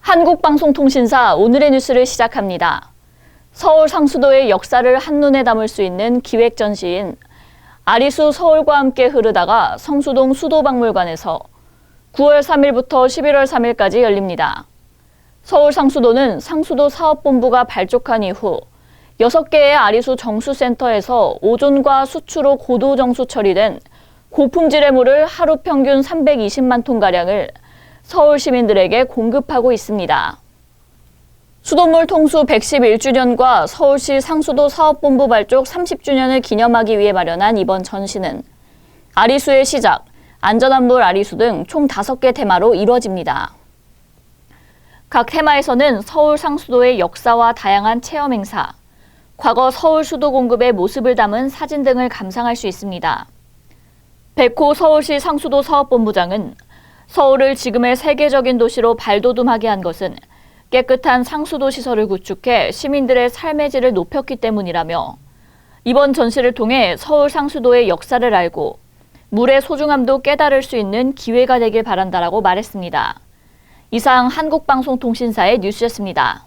한국방송통신사 오늘의 뉴스를 시작합니다. 서울 상수도의 역사를 한눈에 담을 수 있는 기획 전시인 아리수 서울과 함께 흐르다가 성수동 수도박물관에서 9월 3일부터 11월 3일까지 열립니다. 서울 상수도는 상수도 사업본부가 발족한 이후 6개의 아리수 정수센터에서 오존과 수추로 고도 정수 처리된 고품질의 물을 하루 평균 320만 톤가량을 서울 시민들에게 공급하고 있습니다. 수돗물 통수 111주년과 서울시 상수도 사업본부 발족 30주년을 기념하기 위해 마련한 이번 전시는 아리수의 시작, 안전한 물 아리수 등 총 5개 테마로 이루어집니다. 각 테마에서는 서울 상수도의 역사와 다양한 체험 행사, 과거 서울 수도 공급의 모습을 담은 사진 등을 감상할 수 있습니다. 백호 서울시 상수도 사업본부장은 서울을 지금의 세계적인 도시로 발돋움하게 한 것은 깨끗한 상수도 시설을 구축해 시민들의 삶의 질을 높였기 때문이라며 이번 전시를 통해 서울 상수도의 역사를 알고 물의 소중함도 깨달을 수 있는 기회가 되길 바란다라고 말했습니다. 이상 한국방송통신사의 뉴스였습니다.